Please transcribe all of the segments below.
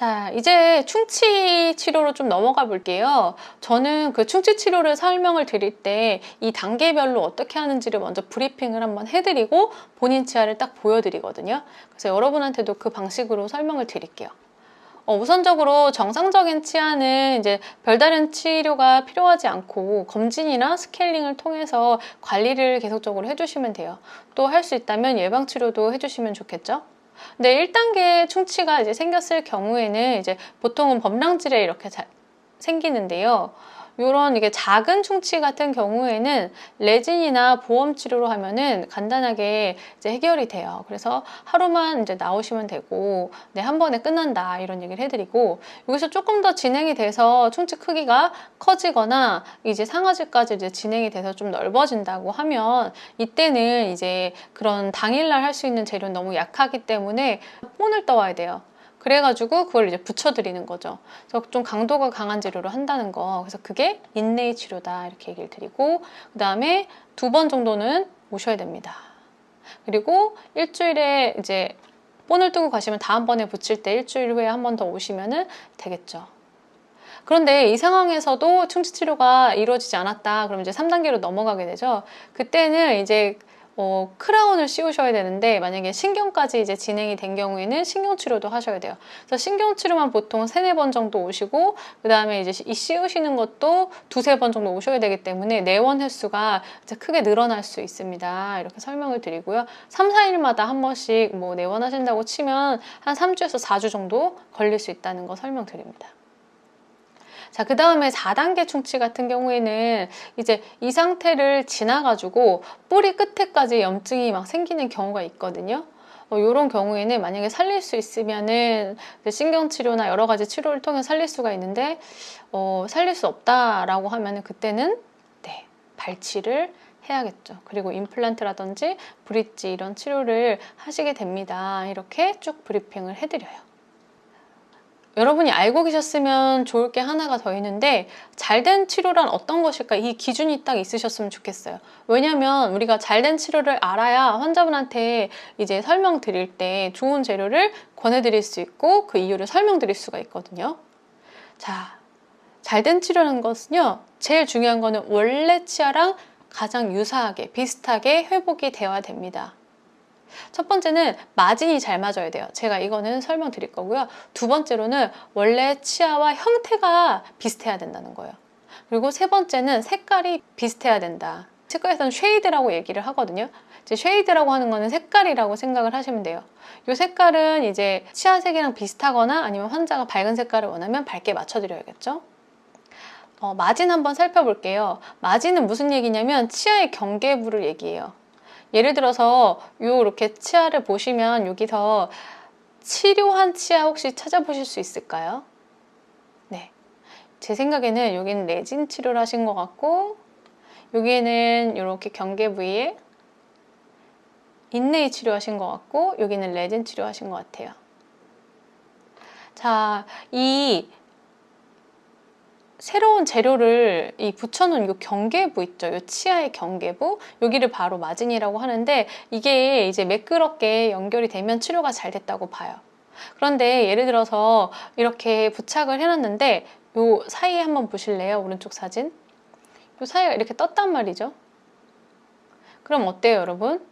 자, 이제 충치 치료로 좀 넘어가 볼게요. 저는 그 충치 치료를 설명을 드릴 때 이 단계별로 어떻게 하는지를 먼저 브리핑을 한번 해드리고 본인 치아를 딱 보여드리거든요. 그래서 여러분한테도 그 방식으로 설명을 드릴게요. 어, 우선적으로 정상적인 치아는 이제 별다른 치료가 필요하지 않고 검진이나 스케일링을 통해서 관리를 계속적으로 해주시면 돼요. 또 할 수 있다면 예방 치료도 해주시면 좋겠죠. 근데 1단계 충치가 이제 생겼을 경우에는 이제 보통은 범랑질에 이렇게 자- 생기는데요. 이런 이게 작은 충치 같은 경우에는 레진이나 보험 치료로 하면은 간단하게 이제 해결이 돼요. 그래서 하루만 이제 나오시면 되고, 네, 한 번에 끝난다. 이런 얘기를 해드리고, 여기서 조금 더 진행이 돼서 충치 크기가 커지거나 이제 상아지까지 이제 진행이 돼서 좀 넓어진다고 하면 이때는 이제 그런 당일날 할 수 있는 재료는 너무 약하기 때문에 본을 떠와야 돼요. 그래가지고 그걸 이제 붙여드리는 거죠. 그래서 좀 강도가 강한 재료로 한다는 거. 그래서 그게 인내의 치료다 이렇게 얘기를 드리고 그 다음에 두 번 정도는 오셔야 됩니다. 그리고 일주일에 이제 본을 뜨고 가시면 다음번에 붙일 때 일주일 후에 한 번 더 오시면은 되겠죠. 그런데 이 상황에서도 충치 치료가 이루어지지 않았다. 그럼 이제 3단계로 넘어가게 되죠. 그때는 이제 어, 크라운을 씌우셔야 되는데 만약에 신경까지 이제 진행이 된 경우에는 신경 치료도 하셔야 돼요. 그래서 신경 치료만 보통 세네 번 정도 오시고 그 다음에 이제 이 씌우시는 것도 두세 번 정도 오셔야 되기 때문에 내원 횟수가 이제 크게 늘어날 수 있습니다. 이렇게 설명을 드리고요. 3, 4일마다 한 번씩 뭐 내원하신다고 치면 한 3주에서 4주 정도 걸릴 수 있다는 거 설명드립니다. 자, 그 다음에 4단계 충치 같은 경우에는 이제 이 상태를 지나가지고 뿌리 끝에까지 염증이 막 생기는 경우가 있거든요. 어, 이런 경우에는 만약에 살릴 수 있으면은 신경치료나 여러 가지 치료를 통해 살릴 수가 있는데, 어, 살릴 수 없다라고 하면은 그때는, 네, 발치를 해야겠죠. 그리고 임플란트라든지 브릿지 이런 치료를 하시게 됩니다. 이렇게 쭉 브리핑을 해드려요. 여러분이 알고 계셨으면 좋을 게 하나가 더 있는데 잘 된 치료란 어떤 것일까 이 기준이 딱 있으셨으면 좋겠어요. 왜냐하면 우리가 잘 된 치료를 알아야 환자분한테 이제 설명드릴 때 좋은 재료를 권해드릴 수 있고 그 이유를 설명드릴 수가 있거든요. 자, 잘 된 치료라는 것은요. 제일 중요한 거는 원래 치아랑 가장 유사하게 비슷하게 회복이 되어야 됩니다. 첫 번째는 마진이 잘 맞아야 돼요. 제가 이거는 설명드릴 거고요. 두 번째로는 원래 치아와 형태가 비슷해야 된다는 거예요. 그리고 세 번째는 색깔이 비슷해야 된다. 치과에서는 쉐이드라고 얘기를 하거든요. 이제 쉐이드라고 하는 거는 색깔이라고 생각을 하시면 돼요. 이 색깔은 이제 치아 색이랑 비슷하거나 아니면 환자가 밝은 색깔을 원하면 밝게 맞춰드려야겠죠. 어, 마진 한번 살펴볼게요. 마진은 무슨 얘기냐면 치아의 경계부를 얘기해요. 예를 들어서 요렇게 치아를 보시면 여기서 치료한 치아 혹시 찾아보실 수 있을까요? 네. 제 생각에는 여기는 레진 치료를 하신 것 같고 여기는 이렇게 경계 부위에 인내이 치료하신 것 같고 여기는 레진 치료하신 것 같아요. 자, 이 새로운 재료를 이 붙여놓은 이 경계부 있죠. 이 치아의 경계부 여기를 바로 마진이라고 하는데 이게 이제 매끄럽게 연결이 되면 치료가 잘 됐다고 봐요. 그런데 예를 들어서 이렇게 부착을 해놨는데 요 사이에 한번 보실래요? 오른쪽 사진. 요 사이가 이렇게 떴단 말이죠. 그럼 어때요, 여러분?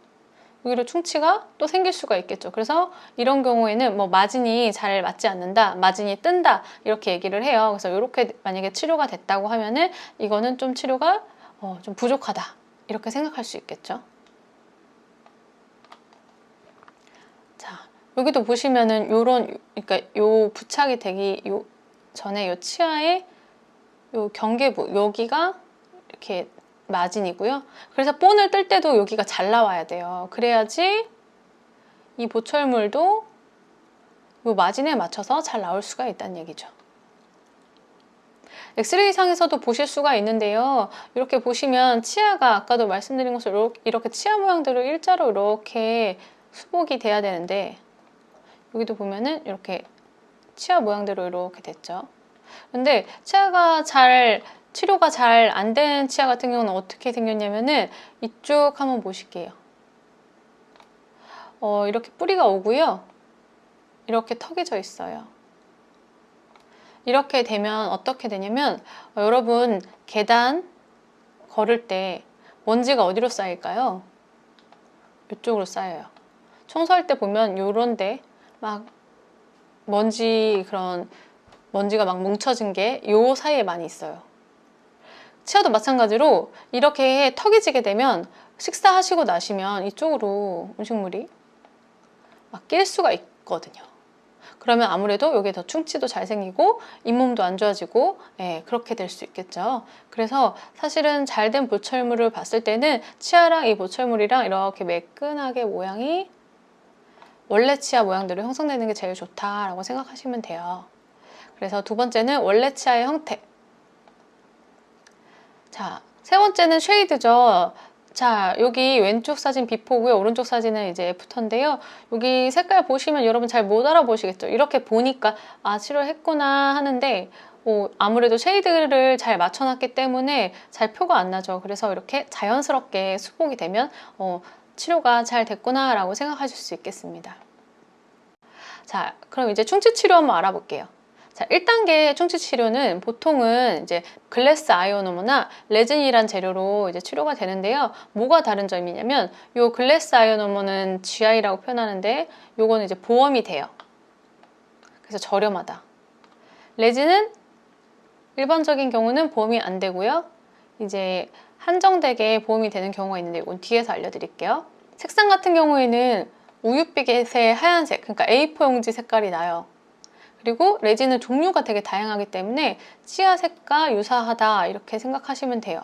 여기로 충치가 또 생길 수가 있겠죠. 그래서 이런 경우에는 뭐 마진이 잘 맞지 않는다, 마진이 뜬다 이렇게 얘기를 해요. 그래서 이렇게 만약에 치료가 됐다고 하면은 이거는 좀 치료가 어, 좀 부족하다 이렇게 생각할 수 있겠죠. 자 여기도 보시면은 요런 그러니까 요 부착이 되기 요 전에 요 치아의 요 경계부 여기가 이렇게 마진이고요. 그래서 본을 뜰 때도 여기가 잘 나와야 돼요. 그래야지 이 보철물도 이 마진에 맞춰서 잘 나올 수가 있다는 얘기죠. 엑스레이 상에서도 보실 수가 있는데요. 이렇게 보시면 치아가 아까도 말씀드린 것처럼 이렇게 치아 모양대로 일자로 이렇게 수복이 돼야 되는데 여기도 보면은 이렇게 치아 모양대로 이렇게 됐죠. 근데 치아가 잘 치료가 잘 안 된 치아 같은 경우는 어떻게 생겼냐면은 이쪽 한번 보실게요. 어, 이렇게 뿌리가 오고요. 이렇게 턱이 져 있어요. 이렇게 되면 어떻게 되냐면 어, 여러분 계단 걸을 때 먼지가 어디로 쌓일까요? 이쪽으로 쌓여요. 청소할 때 보면 요런데 막 먼지 그런 먼지가 막 뭉쳐진 게 요 사이에 많이 있어요. 치아도 마찬가지로 이렇게 턱이 지게 되면 식사하시고 나시면 이쪽으로 음식물이 막 낄 수가 있거든요. 그러면 아무래도 여기에 더 충치도 잘 생기고 잇몸도 안 좋아지고 예, 그렇게 될 수 있겠죠. 그래서 사실은 잘 된 보철물을 봤을 때는 치아랑 이 보철물이랑 이렇게 매끈하게 모양이 원래 치아 모양대로 형성되는 게 제일 좋다라고 생각하시면 돼요. 그래서 두 번째는 원래 치아의 형태. 자, 세 번째는 쉐이드죠. 자, 여기 왼쪽 사진 비포고요. 오른쪽 사진은 이제 애프터인데요. 여기 색깔 보시면 여러분 잘 못 알아보시겠죠? 이렇게 보니까 아, 치료했구나 하는데 어, 아무래도 쉐이드를 잘 맞춰놨기 때문에 잘 표가 안 나죠. 그래서 이렇게 자연스럽게 수복이 되면 어, 치료가 잘 됐구나 라고 생각하실 수 있겠습니다. 자, 그럼 이제 충치 치료 한번 알아볼게요. 자, 1단계 충치 치료는 보통은 이제 글래스 아이오노머나 레진이란 재료로 이제 치료가 되는데요. 뭐가 다른 점이냐면 요 글래스 아이오노머는 GI라고 표현하는데 요거는 이제 보험이 돼요. 그래서 저렴하다. 레진은 일반적인 경우는 보험이 안 되고요. 이제 한정되게 보험이 되는 경우가 있는데 이건 뒤에서 알려드릴게요. 색상 같은 경우에는 우윳빛의 하얀색, 그러니까 A4 용지 색깔이 나요. 그리고 레진은 종류가 되게 다양하기 때문에 치아 색과 유사하다 이렇게 생각하시면 돼요.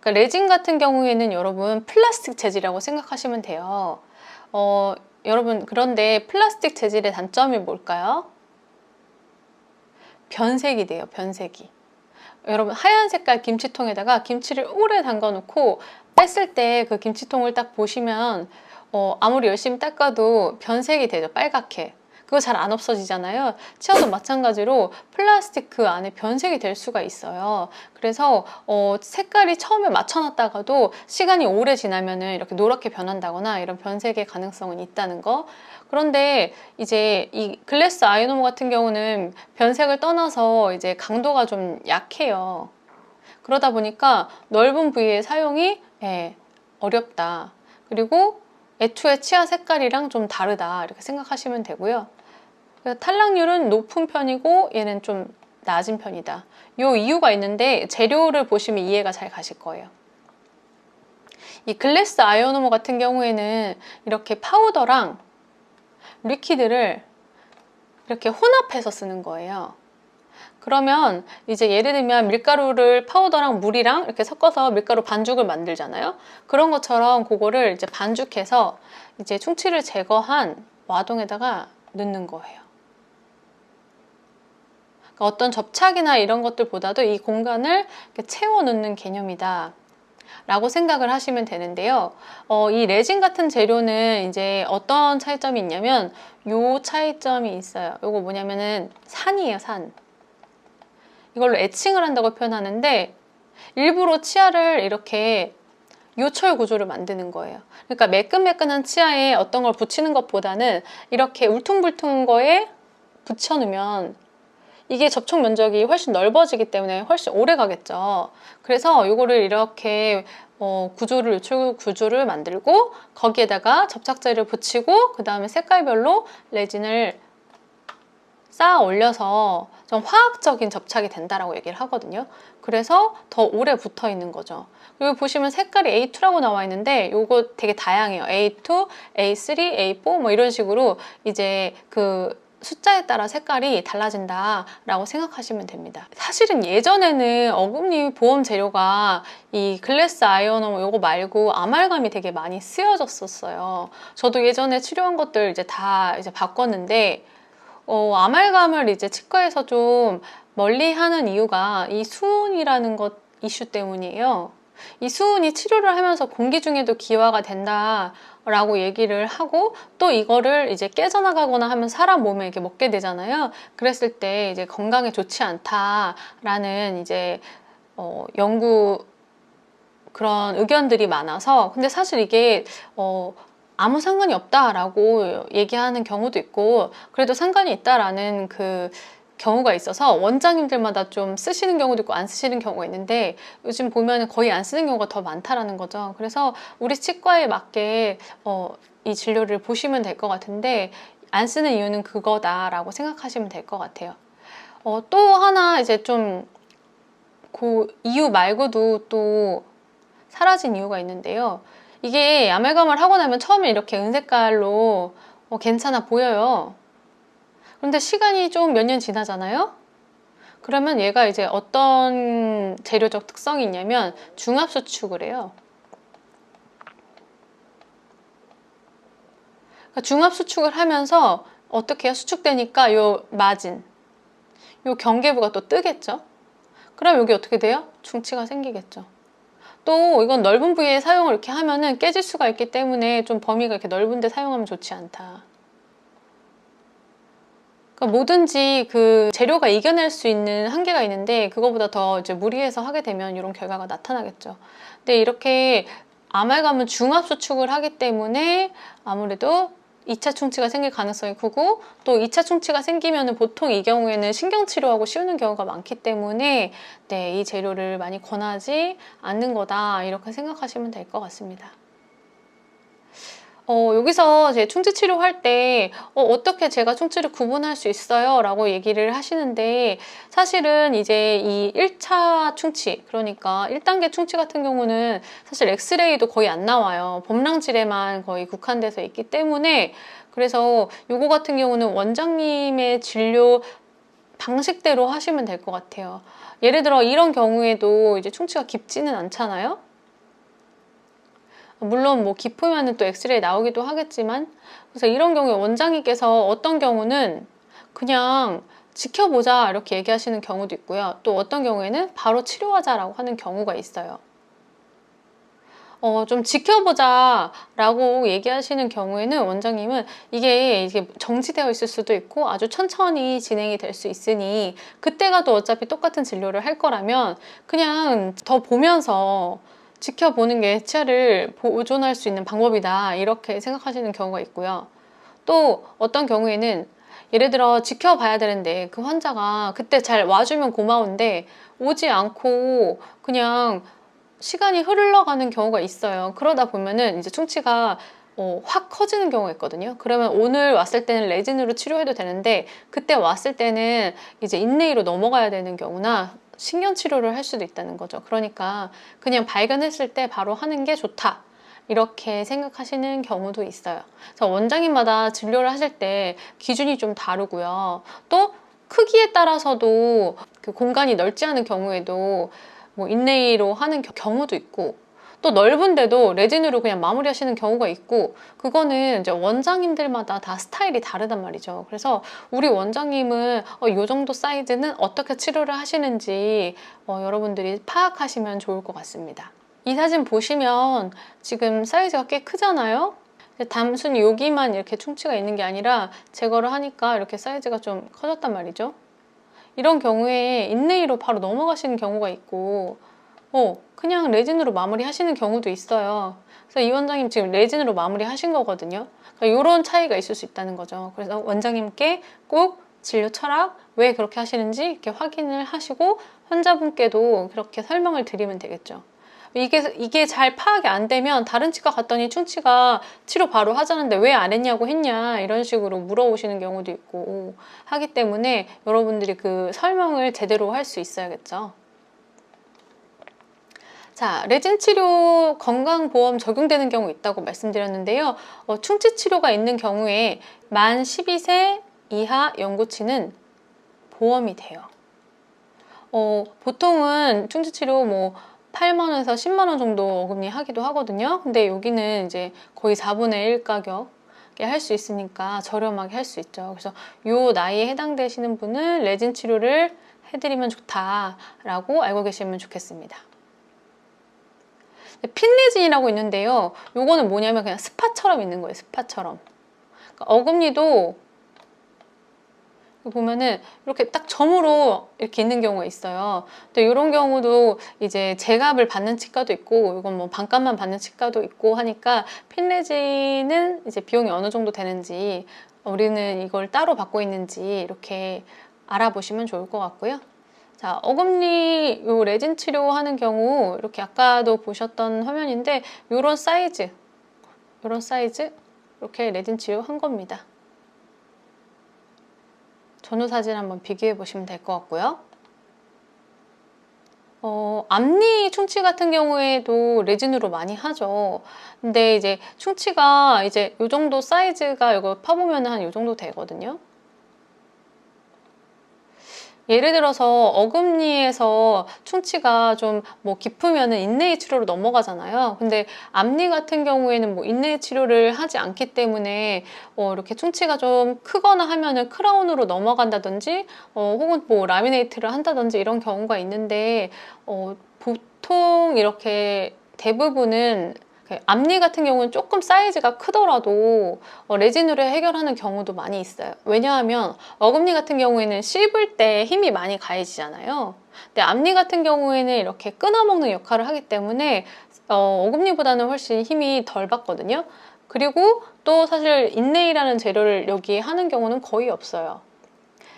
그러니까 레진 같은 경우에는 여러분 플라스틱 재질이라고 생각하시면 돼요. 어, 여러분 그런데 플라스틱 재질의 단점이 뭘까요? 변색이 돼요. 변색이. 여러분 하얀 색깔 김치통에다가 김치를 오래 담가 놓고 뺐을 때 그 김치통을 딱 보시면 어, 아무리 열심히 닦아도 변색이 되죠. 빨갛게. 그거 잘 안 없어지잖아요. 치아도 마찬가지로 플라스틱 그 안에 변색이 될 수가 있어요. 그래서 어, 색깔이 처음에 맞춰놨다가도 시간이 오래 지나면은 이렇게 노랗게 변한다거나 이런 변색의 가능성은 있다는 거. 그런데 이제 이 글래스 아이노모 같은 경우는 변색을 떠나서 이제 강도가 좀 약해요. 그러다 보니까 넓은 부위의 사용이 예, 어렵다. 그리고 애초에 치아 색깔이랑 좀 다르다 이렇게 생각하시면 되고요. 탈락률은 높은 편이고 얘는 좀 낮은 편이다. 요 이유가 있는데 재료를 보시면 이해가 잘 가실 거예요. 이 글래스 아이오노모 같은 경우에는 이렇게 파우더랑 리퀴드를 이렇게 혼합해서 쓰는 거예요. 그러면 이제 예를 들면 밀가루를 파우더랑 물이랑 이렇게 섞어서 밀가루 반죽을 만들잖아요. 그런 것처럼 그거를 이제 반죽해서 이제 충치를 제거한 와동에다가 넣는 거예요. 그러니까 어떤 접착이나 이런 것들보다도 이 공간을 채워 넣는 개념이다. 라고 생각을 하시면 되는데요. 어, 이 레진 같은 재료는 이제 어떤 차이점이 있냐면 요 차이점이 있어요. 요거 뭐냐면은 산이에요, 산. 이걸로 애칭을 한다고 표현하는데 일부러 치아를 이렇게 요철 구조를 만드는 거예요. 그러니까 매끈매끈한 치아에 어떤 걸 붙이는 것보다는 이렇게 울퉁불퉁한 거에 붙여놓으면 이게 접촉 면적이 훨씬 넓어지기 때문에 훨씬 오래 가겠죠. 그래서 이거를 이렇게 어, 구조를 요철 구조를 만들고 거기에다가 접착제를 붙이고 그 다음에 색깔별로 레진을 쌓아 올려서 좀 화학적인 접착이 된다라고 얘기를 하거든요. 그래서 더 오래 붙어 있는 거죠. 여기 보시면 색깔이 A2라고 나와 있는데 요거 되게 다양해요. A2, A3, A4 뭐 이런 식으로 이제 그 숫자에 따라 색깔이 달라진다라고 생각하시면 됩니다. 사실은 예전에는 어금니 보험 재료가 이 글래스 아이오너 요거 말고 아말감이 되게 많이 쓰여졌었어요. 저도 예전에 치료한 것들 이제 다 이제 바꿨는데 어, 아말감을 이제 치과에서 좀 멀리 하는 이유가 이 수은이라는 것 이슈 때문이에요. 이 수은이 치료를 하면서 공기 중에도 기화가 된다라고 얘기를 하고 또 이거를 이제 깨져나가거나 하면 사람 몸에 이렇게 먹게 되잖아요. 그랬을 때 이제 건강에 좋지 않다라는 이제 어, 연구 그런 의견들이 많아서 근데 사실 이게 어, 아무 상관이 없다라고 얘기하는 경우도 있고 그래도 상관이 있다라는 그 경우가 있어서 원장님들마다 좀 쓰시는 경우도 있고 안 쓰시는 경우가 있는데 요즘 보면 거의 안 쓰는 경우가 더 많다라는 거죠. 그래서 우리 치과에 맞게 어, 이 진료를 보시면 될 것 같은데 안 쓰는 이유는 그거다라고 생각하시면 될 것 같아요. 어, 또 하나 이제 좀 그 이유 말고도 또 사라진 이유가 있는데요. 이게 아말감을 하고 나면 처음에 이렇게 은색깔로 어, 괜찮아 보여요. 그런데 시간이 좀 몇 년 지나잖아요? 그러면 얘가 이제 어떤 재료적 특성이 있냐면 중압 수축을 해요. 그러니까 중압 수축을 하면서 어떻게 해요? 수축되니까 요 마진, 요 경계부가 또 뜨겠죠? 그럼 여기 어떻게 돼요? 중치가 생기겠죠. 또 이건 넓은 부위에 사용을 이렇게 하면은 깨질 수가 있기 때문에 좀 범위가 이렇게 넓은데 사용하면 좋지 않다. 그러니까 뭐든지 그 재료가 이겨낼 수 있는 한계가 있는데 그거보다 더 이제 무리해서 하게 되면 이런 결과가 나타나겠죠. 근데 이렇게 아말감은 중압 수축을 하기 때문에 아무래도 2차 충치가 생길 가능성이 크고 또 2차 충치가 생기면 보통 이 경우에는 신경치료하고 씌우는 경우가 많기 때문에 네, 이 재료를 많이 권하지 않는 거다 이렇게 생각하시면 될 것 같습니다. 어, 여기서 제 충치 치료할 때 어, 떻게 제가 충치를 구분할 수 있어요? 라고 얘기를 하시는데 사실은 이제 이 1차 충치 그러니까 1단계 충치 같은 경우는 사실 엑스레이도 거의 안 나와요. 범랑질에만 거의 국한돼서 있기 때문에 그래서 요거 같은 경우는 원장님의 진료 방식대로 하시면 될 것 같아요. 예를 들어 이런 경우에도 이제 충치가 깊지는 않잖아요. 물론 뭐 깊으면 또 엑스레이 나오기도 하겠지만 그래서 이런 경우에 원장님께서 어떤 경우는 그냥 지켜보자 이렇게 얘기하시는 경우도 있고요. 또 어떤 경우에는 바로 치료하자라고 하는 경우가 있어요. 어, 좀 지켜보자 라고 얘기하시는 경우에는 원장님은 이게, 이게 정지되어 있을 수도 있고 아주 천천히 진행이 될 수 있으니 그때가 또 어차피 똑같은 진료를 할 거라면 그냥 더 보면서 지켜보는 게 치아를 보존할 수 있는 방법이다 이렇게 생각하시는 경우가 있고요. 또 어떤 경우에는 예를 들어 지켜봐야 되는데 그 환자가 그때 잘 와주면 고마운데 오지 않고 그냥 시간이 흘러가는 경우가 있어요. 그러다 보면은 이제 충치가 어, 확 커지는 경우가 있거든요. 그러면 오늘 왔을 때는 레진으로 치료해도 되는데 그때 왔을 때는 이제 인레이로 넘어가야 되는 경우나 신경 치료를 할 수도 있다는 거죠. 그러니까 그냥 발견했을 때 바로 하는 게 좋다. 이렇게 생각하시는 경우도 있어요. 그래서 원장님마다 진료를 하실 때 기준이 좀 다르고요. 또 크기에 따라서도 그 공간이 넓지 않은 경우에도 뭐 인레이로 하는 경우도 있고 또 넓은데도 레진으로 그냥 마무리하시는 경우가 있고 그거는 이제 원장님들마다 다 스타일이 다르단 말이죠. 그래서 우리 원장님은 어, 이 정도 사이즈는 어떻게 치료를 하시는지 어, 여러분들이 파악하시면 좋을 것 같습니다. 이 사진 보시면 지금 사이즈가 꽤 크잖아요. 단순히 여기만 이렇게 충치가 있는 게 아니라 제거를 하니까 이렇게 사이즈가 좀 커졌단 말이죠. 이런 경우에 인레이로 바로 넘어가시는 경우가 있고 어, 그냥 레진으로 마무리 하시는 경우도 있어요. 그래서 이 원장님 지금 레진으로 마무리 하신 거거든요. 그러니까 이런 차이가 있을 수 있다는 거죠. 그래서 원장님께 꼭 진료 철학 왜 그렇게 하시는지 이렇게 확인을 하시고 환자분께도 그렇게 설명을 드리면 되겠죠. 이게, 이게 잘 파악이 안 되면 다른 치과 갔더니 충치가 치료 바로 하자는데 왜 안 했냐고 했냐 이런 식으로 물어보시는 경우도 있고 하기 때문에 여러분들이 그 설명을 제대로 할 수 있어야겠죠. 자, 레진 치료 건강보험 적용되는 경우 있다고 말씀드렸는데요. 어, 충치 치료가 있는 경우에 만 12세 이하 연구치는 보험이 돼요. 어, 보통은 충치 치료 뭐 8만 원에서 10만 원 정도 어금니 하기도 하거든요. 근데 여기는 이제 거의 4분의 1 가격 할수 있으니까 저렴하게 할 수 있죠. 그래서 요 나이에 해당되시는 분은 레진 치료를 해드리면 좋다라고 알고 계시면 좋겠습니다. 핀레진이라고 있는데요. 요거는 뭐냐면 그냥 스파처럼 있는 거예요. 스파처럼. 그러니까 어금니도 보면은 이렇게 딱 점으로 이렇게 있는 경우가 있어요. 근데 이런 경우도 이제 제값을 받는 치과도 있고 이건 뭐 반값만 받는 치과도 있고 하니까 핀레진은 이제 비용이 어느 정도 되는지 우리는 이걸 따로 받고 있는지 이렇게 알아보시면 좋을 것 같고요. 자, 어금니 요 레진 치료하는 경우 이렇게 아까도 보셨던 화면인데 요런 사이즈, 요런 사이즈 이렇게 레진 치료한 겁니다. 전후 사진 한번 비교해 보시면 될 것 같고요. 어, 앞니 충치 같은 경우에도 레진으로 많이 하죠. 근데 이제 충치가 이제 요 정도 사이즈가 이거 파보면 한 요 정도 되거든요. 예를 들어서 어금니에서 충치가 좀 뭐 깊으면 인내의 치료로 넘어가잖아요. 근데 앞니 같은 경우에는 뭐 인내의 치료를 하지 않기 때문에 어 이렇게 충치가 좀 크거나 하면은 크라운으로 넘어간다든지 어 혹은 뭐 라미네이트를 한다든지 이런 경우가 있는데 어 보통 이렇게 대부분은 그 앞니 같은 경우는 조금 사이즈가 크더라도 어, 레진으로 해결하는 경우도 많이 있어요. 왜냐하면 어금니 같은 경우에는 씹을 때 힘이 많이 가해지잖아요. 근데 앞니 같은 경우에는 이렇게 끊어먹는 역할을 하기 때문에 어, 어금니보다는 훨씬 힘이 덜 받거든요. 그리고 또 사실 인네이라는 재료를 여기 하는 경우는 거의 없어요.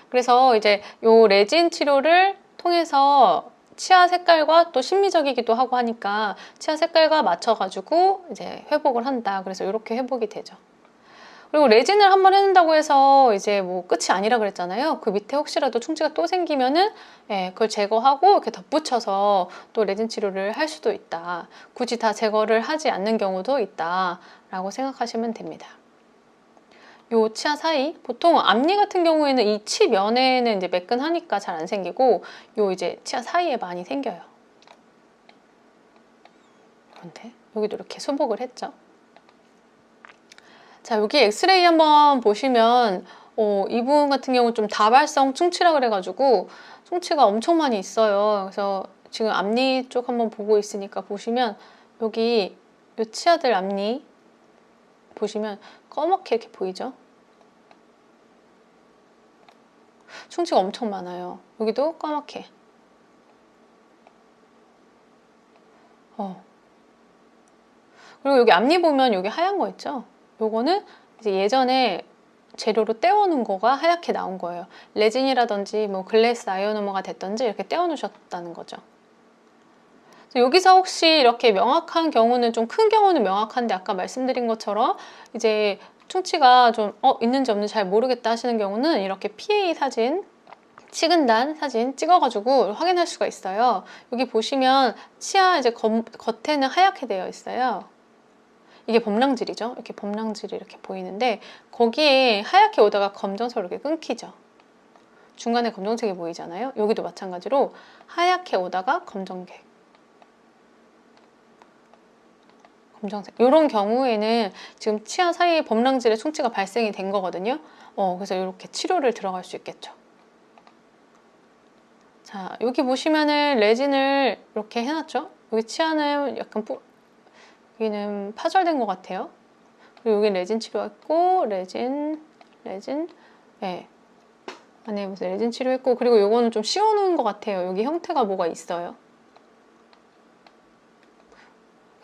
그래서 이제 요 레진 치료를 통해서 치아 색깔과 또 심미적이기도 하고 하니까 치아 색깔과 맞춰가지고 이제 회복을 한다. 그래서 이렇게 회복이 되죠. 그리고 레진을 한번 해준다고 해서 이제 뭐 끝이 아니라 그랬잖아요. 그 밑에 혹시라도 충치가 또 생기면은 예, 그걸 제거하고 이렇게 덧붙여서 또 레진 치료를 할 수도 있다. 굳이 다 제거를 하지 않는 경우도 있다라고 생각하시면 됩니다. 요 치아 사이 보통 앞니 같은 경우에는 이 치면에는 이제 매끈하니까 잘 안 생기고 요 이제 치아 사이에 많이 생겨요. 그런데 여기도 이렇게 수복을 했죠. 자 여기 엑스레이 한번 보시면 어, 이분 같은 경우 좀 다발성 충치라 그래가지고 충치가 엄청 많이 있어요. 그래서 지금 앞니 쪽 한번 보고 있으니까 보시면 여기 요 치아들 앞니 보시면 꺼멓게 이렇게 보이죠? 충치가 엄청 많아요. 여기도 까맣게. 어. 그리고 여기 앞니 보면 여기 하얀 거 있죠? 요거는 이제 예전에 재료로 떼어놓은 거가 하얗게 나온 거예요. 레진이라든지 뭐 글래스 아이오노머가 됐던지 이렇게 떼어놓으셨다는 거죠. 여기서 혹시 이렇게 명확한 경우는 좀 큰 경우는 명확한데 아까 말씀드린 것처럼 이제 충치가 좀 어, 있는지 없는지 잘 모르겠다 하시는 경우는 이렇게 PA 사진 식은단 사진 찍어가지고 확인할 수가 있어요. 여기 보시면 치아 이제 겉, 겉에는 하얗게 되어 있어요. 이게 범랑질이죠. 이렇게 범랑질이 이렇게 보이는데 거기에 하얗게 오다가 검정색으로 이렇게 끊기죠. 중간에 검정색이 보이잖아요. 여기도 마찬가지로 하얗게 오다가 검정색. 검정색. 이런 경우에는 지금 치아 사이에 범랑질의 충치가 발생이 된 거거든요. 어, 그래서 이렇게 치료를 들어갈 수 있겠죠. 자, 여기 보시면은 레진을 이렇게 해놨죠? 여기 치아는 약간 뿌, 여기는 파절된 것 같아요. 그리고 여기 레진 치료했고, 레진, 레진, 네. 안에 무슨 레진 치료했고, 그리고 요거는 좀 씌워놓은 것 같아요. 여기 형태가 뭐가 있어요.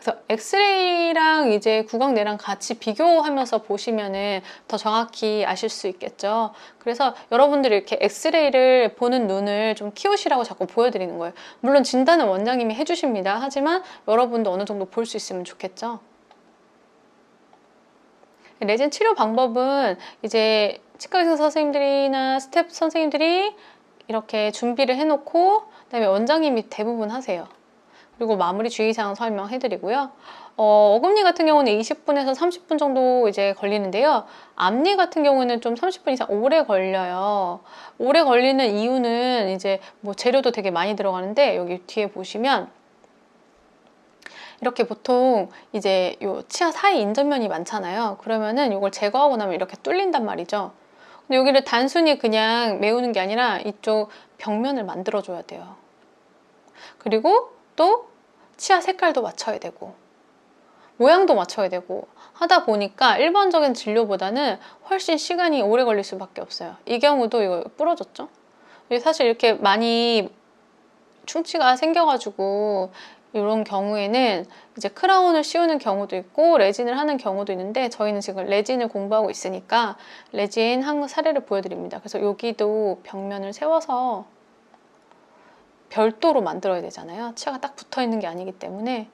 그래서 엑스레이랑 이제 구강내랑 같이 비교하면서 보시면은 더 정확히 아실 수 있겠죠. 그래서 여러분들이 이렇게 엑스레이를 보는 눈을 좀 키우시라고 자꾸 보여드리는 거예요. 물론 진단은 원장님이 해주십니다. 하지만 여러분도 어느 정도 볼 수 있으면 좋겠죠. 레진 치료 방법은 이제 치과 의사 선생님들이나 스텝 선생님들이 이렇게 준비를 해놓고 그다음에 원장님이 대부분 하세요. 그리고 마무리 주의사항 설명해드리고요. 어, 어금니 같은 경우는 20분에서 30분 정도 이제 걸리는데요. 앞니 같은 경우는 좀 30분 이상 오래 걸려요. 오래 걸리는 이유는 이제 뭐 재료도 되게 많이 들어가는데 여기 뒤에 보시면 이렇게 보통 이제 요 치아 사이 인접면이 많잖아요. 그러면은 이걸 제거하고 나면 이렇게 뚫린단 말이죠. 근데 여기를 단순히 그냥 메우는 게 아니라 이쪽 벽면을 만들어줘야 돼요. 그리고 또 치아 색깔도 맞춰야 되고 모양도 맞춰야 되고 하다 보니까 일반적인 진료보다는 훨씬 시간이 오래 걸릴 수밖에 없어요. 이 경우도 이거 부러졌죠? 사실 이렇게 많이 충치가 생겨가지고 이런 경우에는 이제 크라운을 씌우는 경우도 있고 레진을 하는 경우도 있는데 저희는 지금 레진을 공부하고 있으니까 레진 한 사례를 보여드립니다. 그래서 여기도 벽면을 세워서 별도로 만들어야 되잖아요. 치아가 딱 붙어 있는 게 아니기 때문에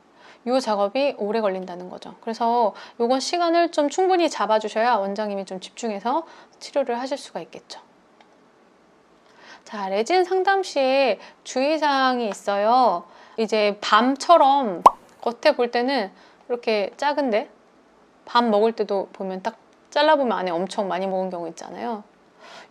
이 작업이 오래 걸린다는 거죠. 그래서 이건 시간을 좀 충분히 잡아주셔야 원장님이 좀 집중해서 치료를 하실 수가 있겠죠. 자, 레진 상담 시에 주의사항이 있어요. 이제 밤처럼 겉에 볼 때는 이렇게 작은데 밥 먹을 때도 보면 딱 잘라보면 안에 엄청 많이 먹은 경우 있잖아요.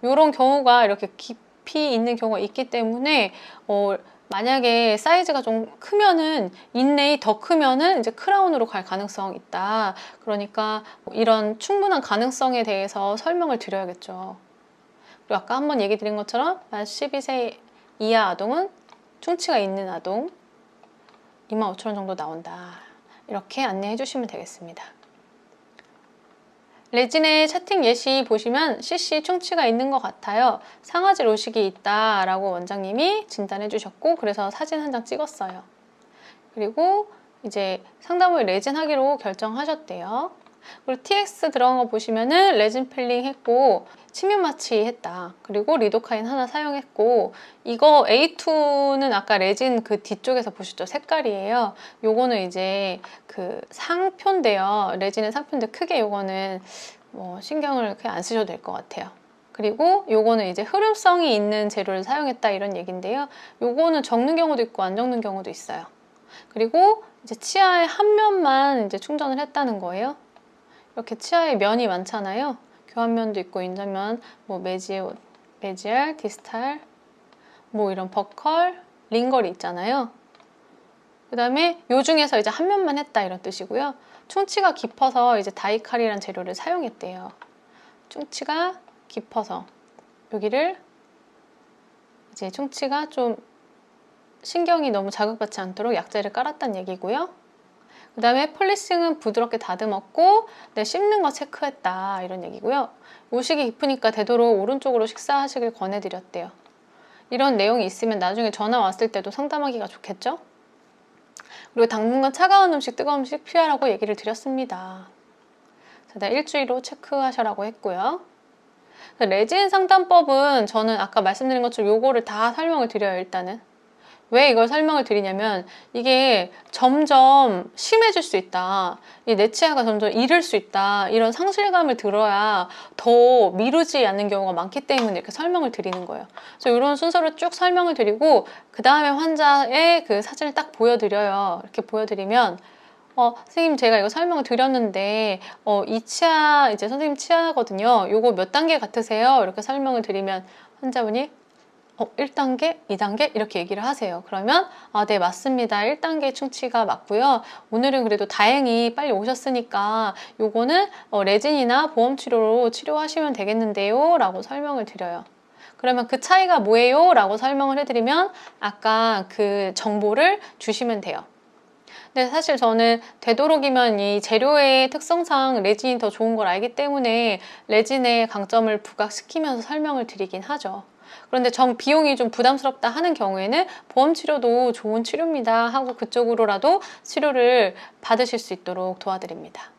이런 경우가 이렇게 깊 이 있는 경우가 있기 때문에 어, 만약에 사이즈가 좀 크면은 인레이 더 크면은 이제 크라운으로 갈 가능성이 있다. 그러니까 이런 충분한 가능성에 대해서 설명을 드려야겠죠. 그리고 아까 한번 얘기 드린 것처럼 만 12세 이하 아동은 충치가 있는 아동 25,000원 정도 나온다. 이렇게 안내해 주시면 되겠습니다. 레진의 채팅 예시 보시면 CC 충치가 있는 것 같아요. 상아지 로식이 있다 라고 원장님이 진단해 주셨고 그래서 사진 한 장 찍었어요. 그리고 이제 상담을 레진 하기로 결정하셨대요. 그리고 TX 들어간 거 보시면은 레진 필링 했고 침입 마취 했다. 그리고 리도카인 하나 사용했고 이거 A2는 아까 레진 그 뒤쪽에서 보셨죠? 색깔이에요. 요거는 이제 그 상표인데요. 레진의 상표인데 크게 요거는 뭐 신경을 그냥 안 쓰셔도 될 것 같아요. 그리고 요거는 이제 흐름성이 있는 재료를 사용했다 이런 얘기인데요. 요거는 적는 경우도 있고 안 적는 경우도 있어요. 그리고 이제 치아의 한 면만 이제 충전을 했다는 거예요. 이렇게 치아에 면이 많잖아요. 교환면도 있고 인자면, 뭐 매지, 매지알, 디스탈, 뭐 이런 버컬, 링걸이 있잖아요. 그 다음에 요 중에서 이제 한 면만 했다 이런 뜻이고요. 충치가 깊어서 이제 다이칼이라는 재료를 사용했대요. 충치가 깊어서 여기를 이제 충치가 좀 신경이 너무 자극받지 않도록 약재를 깔았다는 얘기고요. 그 다음에 폴리싱은 부드럽게 다듬었고 네, 씹는 거 체크했다 이런 얘기고요. 요식이 깊으니까 되도록 오른쪽으로 식사하시길 권해드렸대요. 이런 내용이 있으면 나중에 전화 왔을 때도 상담하기가 좋겠죠? 그리고 당분간 차가운 음식, 뜨거운 음식 피하라고 얘기를 드렸습니다. 자, 네, 일주일 후 체크하셔라고 했고요. 레진 상담법은 저는 아까 말씀드린 것처럼 요거를 다 설명을 드려요, 일단은. 왜 이걸 설명을 드리냐면 이게 점점 심해질 수 있다. 내 치아가 점점 잃을 수 있다. 이런 상실감을 들어야 더 미루지 않는 경우가 많기 때문에 이렇게 설명을 드리는 거예요. 그래서 이런 순서로 쭉 설명을 드리고 그 다음에 환자의 그 사진을 딱 보여드려요. 이렇게 보여드리면 어, 선생님 제가 이거 설명을 드렸는데 어, 이 치아 이제 선생님 치아거든요. 요거 몇 단계 같으세요? 이렇게 설명을 드리면 환자분이 어, 1단계, 2단계 이렇게 얘기를 하세요. 그러면 아, 네 맞습니다. 1단계 충치가 맞고요. 오늘은 그래도 다행히 빨리 오셨으니까 요거는 어, 레진이나 보험 치료로 치료하시면 되겠는데요. 라고 설명을 드려요. 그러면 그 차이가 뭐예요? 라고 설명을 해드리면 아까 그 정보를 주시면 돼요. 근데 사실 저는 되도록이면 이 재료의 특성상 레진이 더 좋은 걸 알기 때문에 레진의 강점을 부각시키면서 설명을 드리긴 하죠. 그런데 정 비용이 좀 부담스럽다 하는 경우에는 보험 치료도 좋은 치료입니다 하고 그쪽으로라도 치료를 받으실 수 있도록 도와드립니다.